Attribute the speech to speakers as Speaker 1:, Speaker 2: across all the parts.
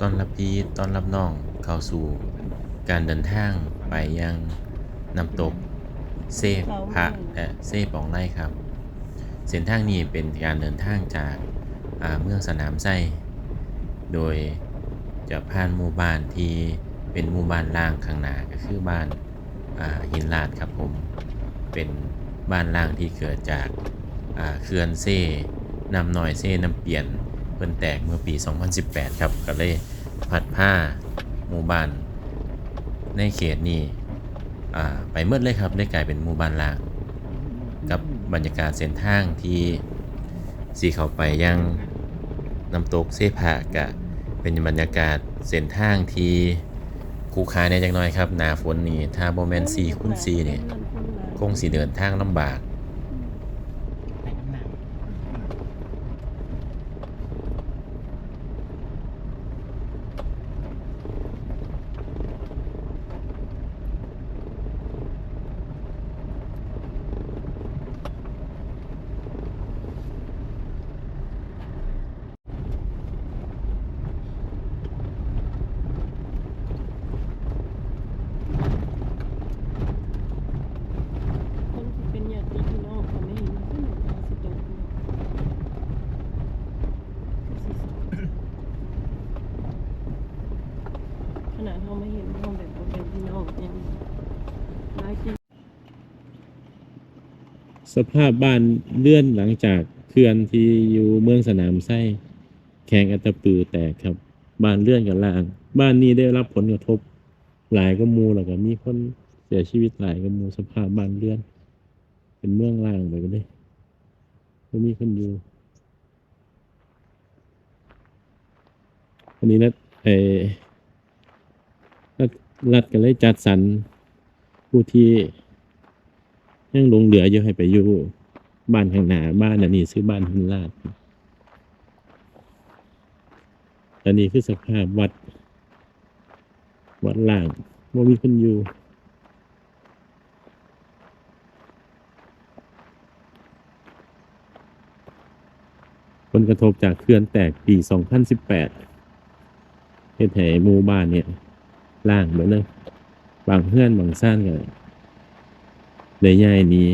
Speaker 1: ต้อนรับพี่ต้อนรับน้องเข้าสู่การเดินทางไปยังน้ำตกเซฟพระและเซฟปองไร่ครับ เส้นทางนี้เป็นการเดินทางจากาเมืองสนามไส้โดยจะผ่านหมู่บ้านที่เป็นหมู่บ้านล่างข้างหน้าก็คือบ้านาหินลาดครับผมเป็นบ้านล่างที่เกิดจากาเขื่อนเซ่น้ำหน้อยเซ่น้ำเปลี่ยน เพิ่นแตกเมื่อปี 2018 ครับก็เลยพัดผ้าหมู่บ้านในเขตนี้ไปเมื่อเลยครับได้กลายเป็นหมู่บ้านลางกับบรรยากาศเส้นทางที่สีเข้าไปยังน้ำตกเซพากะเป็นบรรยากาศเส้นทางที่คูคาในจังน้อยครับหนาฝนนี่ถ้าโมเมนต์4คูณ4เนี่ยคงสิเดินทางลำบาก
Speaker 2: คนที่เป็นญาติพี่น้องเขาไม่เห็นขึ้นมาสิตกขนาด เขาไม่เห็นเขาแบบเป็นพี่น้องยังร้ายจริง
Speaker 3: สภาพบ้านเลื่อนหลังจากเขื่อนที่อยู่เมืองสนามไส้แข่งอัตปือแตกครับ บ้านเลื่อนกันล่าง บ้านนี้ได้รับผลกระทบหลายก็มูแล้วก็มีคนเสียชีวิตหลายก็มูสภาพบ้านเลื่อน เป็นเมืองล่างไปกันเลยไม่มีคนอยู่อันนี้นะเอ รัฐรัฐก็เลยจัดสรรผู้ที่ยังหลงเหลืออยู่ให้ไปอยู่บ้านข้างหน้าบ้านอันนี้ซื้อบ้านหินลาดอันนี้คือสภาพวัด วัดล่างว่ามีคนอยู่ผลกระทบจากเขื่อนแตกปี 2018เฮ็ดให้หมู่บ้านเนี่ย ล่างเหมือนเลยบางเพื่อนบางซ่านกันได้ย้ายหนี้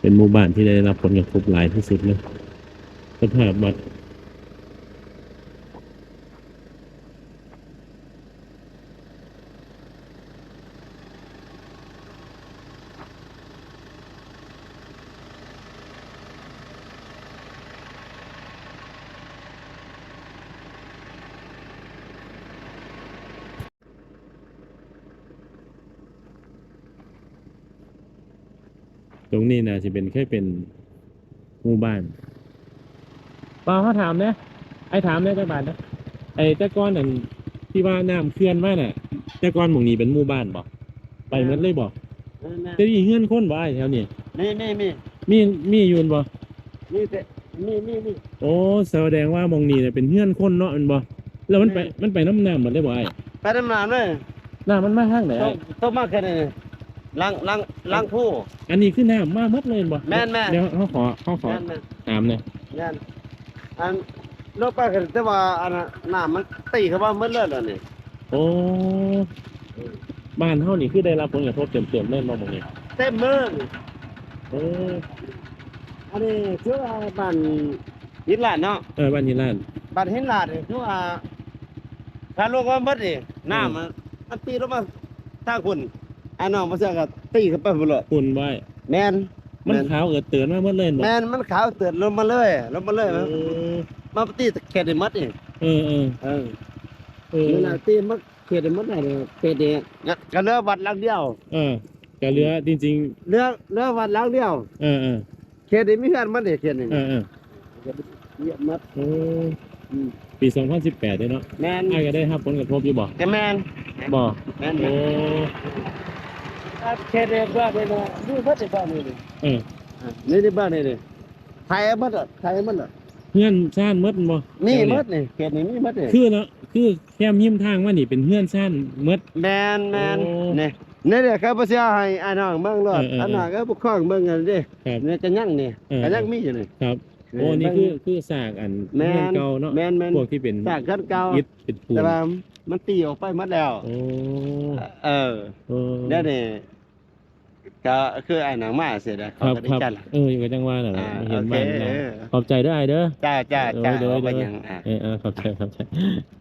Speaker 3: เป็นหมู่บ้านที่ได้รับผลกระทบหลายที่สุดเลยสภาพบัด ตรงนี้นะจะเป็นแค่เป็นหมู่บ้านป้าเขาถามเนี่ยไอ้ถามเนี่ยจักบาทนะไอ้แต่ก้อนนั่นที่ว่าน้ำเคลื่อนมาน่ะแต่ก้อนหมองนี้เป็นหมู่บ้านบ่ไปหมดเลยบ่จะมีเงื่อนคนบ่ไอ้แถวนี้
Speaker 4: นี่นี่มี
Speaker 3: มีมีอยู่บ่
Speaker 4: นี่แต่นี่นี่นี่
Speaker 3: โอ้แสดงว่าหมองนี้เนี่ยเป็นเงื่อนคนเนาะแมันบ่แล้วมันไปมันไปน้ำน้ำหมดเลยบ่ไอ้
Speaker 4: ไปดำน้ำเลย
Speaker 3: น้ำมันมาทางไหน
Speaker 4: ต้อ
Speaker 3: ไอ้
Speaker 4: งต้องมาแค่นี้ ล้างล้างล้างผู้
Speaker 3: อันนี้คือน้ำมาหมดเลยบ่
Speaker 4: แม่นแม่น
Speaker 3: เดี๋ยวเขาขอเขาขอ
Speaker 4: แม่นแม่น
Speaker 3: ถามเนี่ย
Speaker 4: แม่นอันลบไปกันแต่ว่าอันน่ะน้ำมันตีเข้ามาเมื่อเลิศแล้วนี่
Speaker 3: โอ้บ้านเฮานี่คือได้รับผลกระทบเต็มๆเลยบ่หมองนี้
Speaker 4: เต็มมือนี่
Speaker 3: โอ้
Speaker 4: อันนี้คือว่าบ้านหินลาดเนาะ
Speaker 3: เออบ้านยีราน
Speaker 4: บ้านหินลาดนี่คือว่าถ้าลงมาเบิดนี่น้ำมันมันตีลงมาทางคุณ อันน้องมาเสือก็ตีเข้าไปหมดเลย
Speaker 3: หุ่นไว้
Speaker 4: แม่น
Speaker 3: มัน
Speaker 4: แม่น
Speaker 3: ขาวเอิดเตือนมาเมื่อเล่นบ่
Speaker 4: แม่นมันขาวเตือนลงมาเลยลงมาเลย
Speaker 3: เอ
Speaker 4: มัน
Speaker 3: อ
Speaker 4: มาตีแค่ได้หมดนี่
Speaker 3: เออเออ
Speaker 4: เออ
Speaker 3: เออ
Speaker 4: นี่นะตีมักเขตมัดไหนเลยเขตเดียก็เรือวัดหลังเดียว
Speaker 3: เออกับเรือจริง
Speaker 4: เรือเรือวัดหลังเดียว
Speaker 3: ๆเออเออ
Speaker 4: เขตนี้มีกันมัดเดียเขตนี้
Speaker 3: เออเออ
Speaker 4: เยอะมัด
Speaker 3: โอ้ปี 2018เด้เนาะ
Speaker 4: แมน
Speaker 3: อ้ายก็ได้รับผลกระทบอยู่บ่
Speaker 4: แกแมน
Speaker 3: บ่
Speaker 4: แมน
Speaker 3: โอ้
Speaker 4: เขตเดียบ้านนี่นะดูมัดในบ้านนี่เลย
Speaker 3: เออ
Speaker 4: นี่ในบ้านนี่เลยไทยมัดอะไทยมัดอะ
Speaker 3: เฮือนซ่านหมดบ่
Speaker 4: นี่
Speaker 3: แถว
Speaker 4: มัดนี่เขตนี้มีมัดนี่
Speaker 3: คือเนาะคือแคมหิมทางว่านี่เป็นเฮือนซ่านหมด
Speaker 4: แมนแมน
Speaker 3: โอ้
Speaker 4: นี่นี่เดี๋ยวเขาไปเสียให้อันน้องเบิ่งรถ
Speaker 3: เออเออ
Speaker 4: อันน้องก็บุกข้องเบิ่งกันดิ
Speaker 3: ครับ
Speaker 4: นี่จะยั่งนี่
Speaker 3: เออ
Speaker 4: ก็ยังมีอยู่นี่
Speaker 3: ครับ โอ้นี่คือคือสากอัน
Speaker 4: แม่น
Speaker 3: เรือนเก่าเนาะ
Speaker 4: แม่นแม่น
Speaker 3: พวกที่เป็น
Speaker 4: สร้างคันเก่า
Speaker 3: อิฐเป็นปูน
Speaker 4: แต่ว่ามันตีออกไปหมดแล้ว
Speaker 3: โอ้
Speaker 4: เออ
Speaker 3: เออ
Speaker 4: เดี๋ยวนี้ ก็คือไอ้หนังมาเสร็จแล้ว
Speaker 3: ค
Speaker 4: เขา
Speaker 3: รับ
Speaker 4: ก็ได้
Speaker 3: ครับ
Speaker 4: จัดละ
Speaker 3: เอออยู่กับจังหว่าน่ะ
Speaker 4: อ่า
Speaker 3: เห็น
Speaker 4: โอเค
Speaker 3: บ้าน
Speaker 4: เอ
Speaker 3: นะ
Speaker 4: อ
Speaker 3: ขอบใจด้วยเด้อ
Speaker 4: จ้าจ้าจ้า
Speaker 3: เดี๋ยว
Speaker 4: เอาไป
Speaker 3: เดี๋ยว
Speaker 4: หยังอะ
Speaker 3: เออเออขอบใจขอบใจ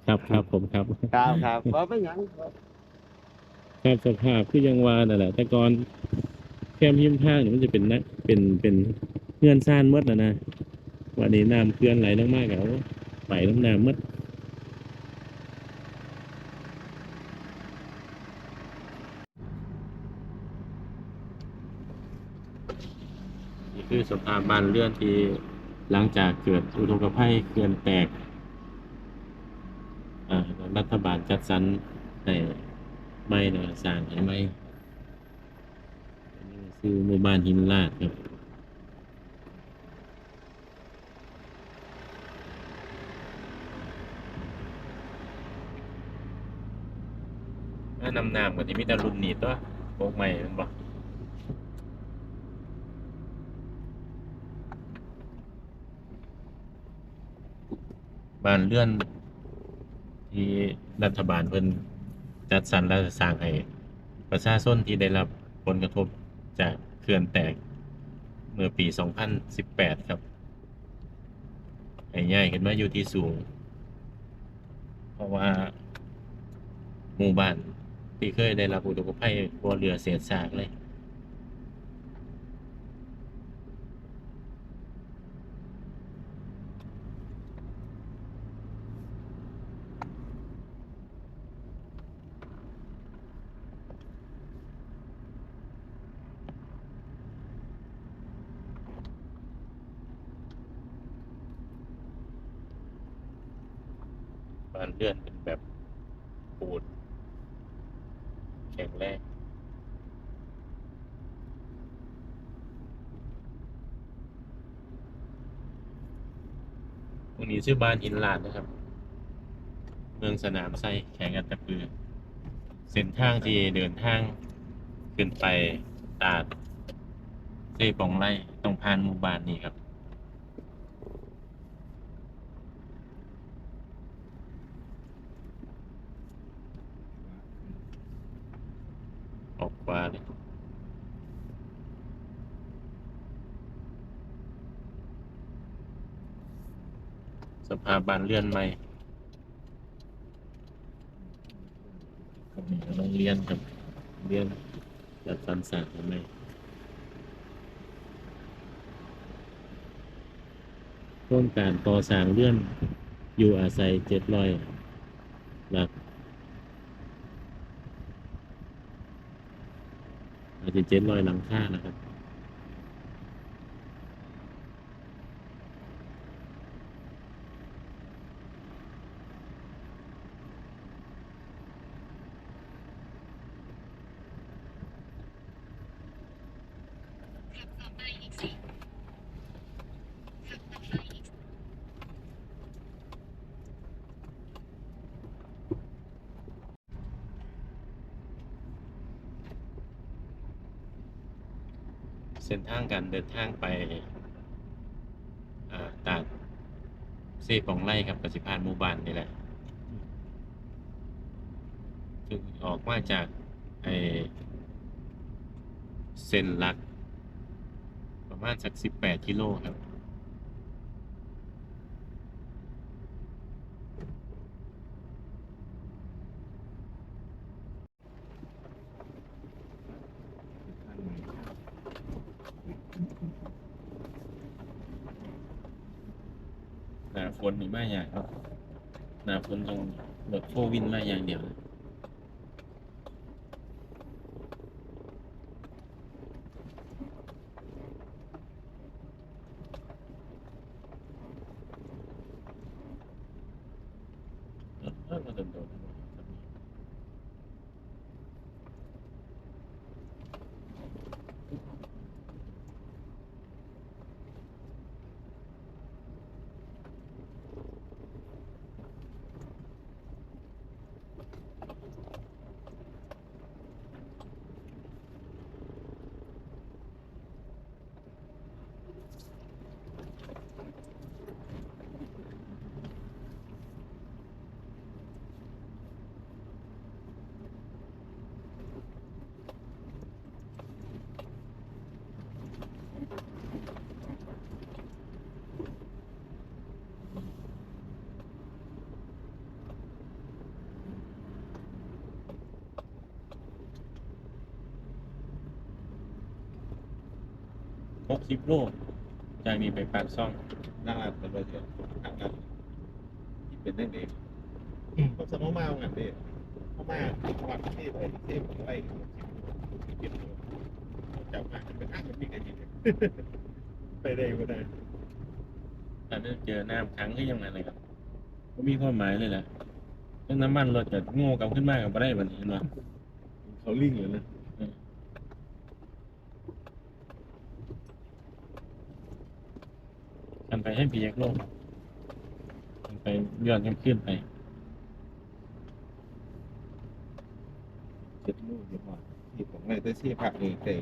Speaker 3: ครับครับผมครับ
Speaker 4: ครับครับบ่เป็นหยัง
Speaker 3: ครับสภาพคือยังวานั่นแหละแต่ก่อนแคมยิมทางเนี่ยมันจะเป็นนะเป็นเป็นเงื่อนซ่านหมดนะนะวันนี้น้ำเกลือนไหลลงมากเอาไปน้ำน้ำหมด คือสภาพบ้านเรือนที่หลังจากเกิดอุทกภัยเขื่อนแตกรัฐบาลจัดสรรในไม่นะสร้างให้ไม่อันนี้คือหมู่บ้านหินลาดครับถ้านำนามกว่านี้มีแต่รุ่นนี้ตัวโบกใหม่เป็นบ่บ้านเลื่อนที่รัฐบาลเพิ่นจัดสรรและสร้างให้ประชาชนที่ได้รับผลกระทบจากเขื่อนแตกเมื่อปี 2018 ครับให้ย้ายขึ้นมาอยู่ที่สูง เพราะว่าหมู่บ้านที่เคยได้รับอุทกภัยบ่เหลือเศษซากเลย บ้านเลื่อนเป็นแบบปูนแข็งแรงตรงนี้ชื่อบ้านอินลาดนะครับ เมืองสนามไส้แข่งกันตะปือ เส้นทางที่เดินทาง ขึ้นไปตาดเซ่ปองไร่ต้องผ่านหมู่บ้านนี้ครับ ออก ขวาเลยสภาพบ้านเรือนใหมก็มีโรงเรียนครับเรียนจัดสรรสร้างใหม่โครงการก่อสร้างเรือนอยู่อาศัยเจ็ดร้อยหลัก อาจะเจ็ดร้อยหลังค่านะครับ เส้นทางการเดินทางไปตาดเซปองไล่ครับกสิพานหมู่บ้านนี่แหละจึงออกมาจากไอเส้นหลัก ประมาณสักสิบแปดกิโลครับ หนาฝน นี่มาอย่างครับหนาฝนต้องรถโฟวินมาอย่างเดียวเออเออก็โดนๆ สิบโลจากนี้ไปปากซ่อง
Speaker 5: นั่งรัดเป็นประโยชน์นั่งรัดที่เป็นเรื่องเองก็สมองมาเอางันเด็เข้ามาวัดที่ไปที่ไปเก็บจับมาเป็นอ้างมันมีกันจริงไปได้ก็ได้
Speaker 3: แต่ถ้าเจอน้ำขังก็ยังไงเลยครับก็มีความหมายเลยแหละเรื่องน้ำมันรถจะโง่กลับขึ้นมากกับไม่ได้แบบนี้เนาะ
Speaker 5: เขาลิงเลยนะ
Speaker 3: กันไปให้ปียักโลกกันไปย้อนกันขึ้นไป
Speaker 5: เจ็ดลูกเดี๋ยวก่อนที่ผมเลยได้ชี้ผักเองเตะ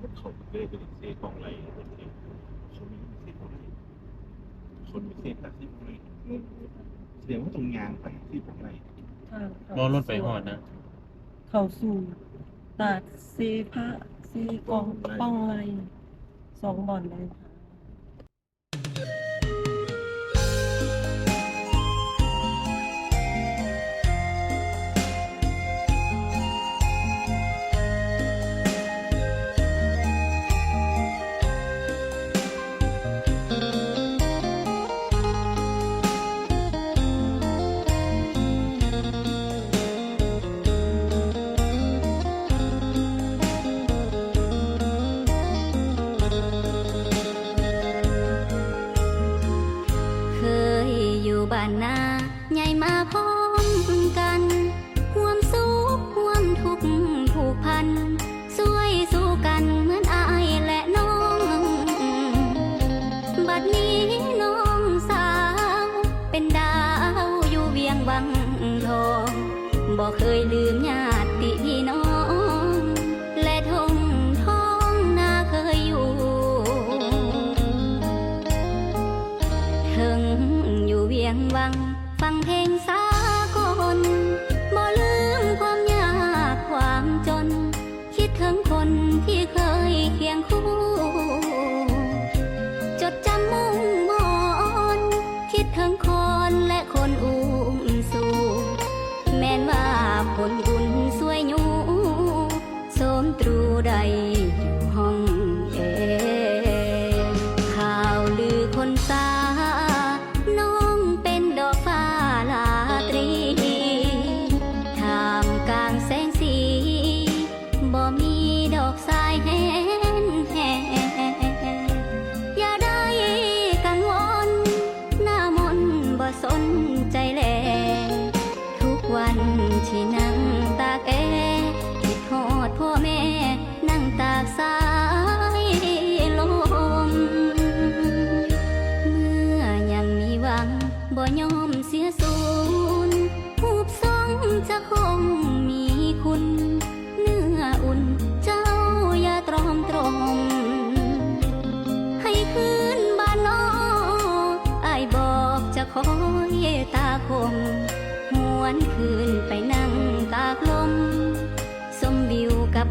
Speaker 5: มันเขาเลยเป็นเสียของไรคนเองเขามีเสียของไรคนมีเสียตัดที่ของไรเสียงว่าตรงยางไปที่ของไร
Speaker 2: ทางเข้
Speaker 3: รอรถไปหอดนะ
Speaker 2: เข้าสู่ตาดเซพะเซกองป้องไรสองบ่อนเลย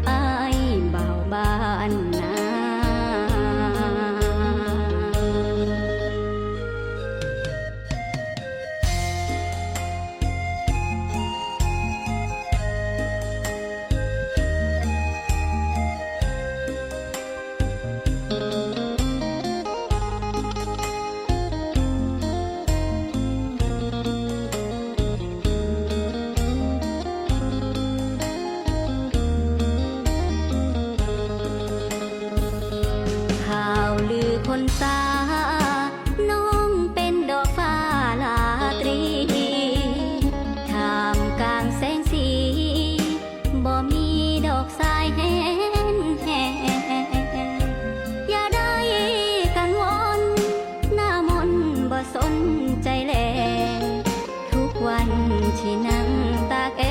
Speaker 6: ไปเบาบาน สา น้องเป็นดอกฟ้าลาตรีท่กลางแสงสี บ่มีดอกสายแห้งแห้งอย่าได้กันวนหน้ามนบ่สนใจแล ทุกวันที่นั่งตากแอ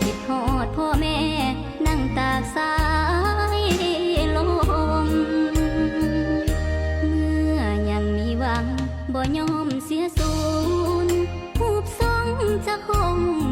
Speaker 6: คิดหอดพ่อแม่นั่งตากสา nh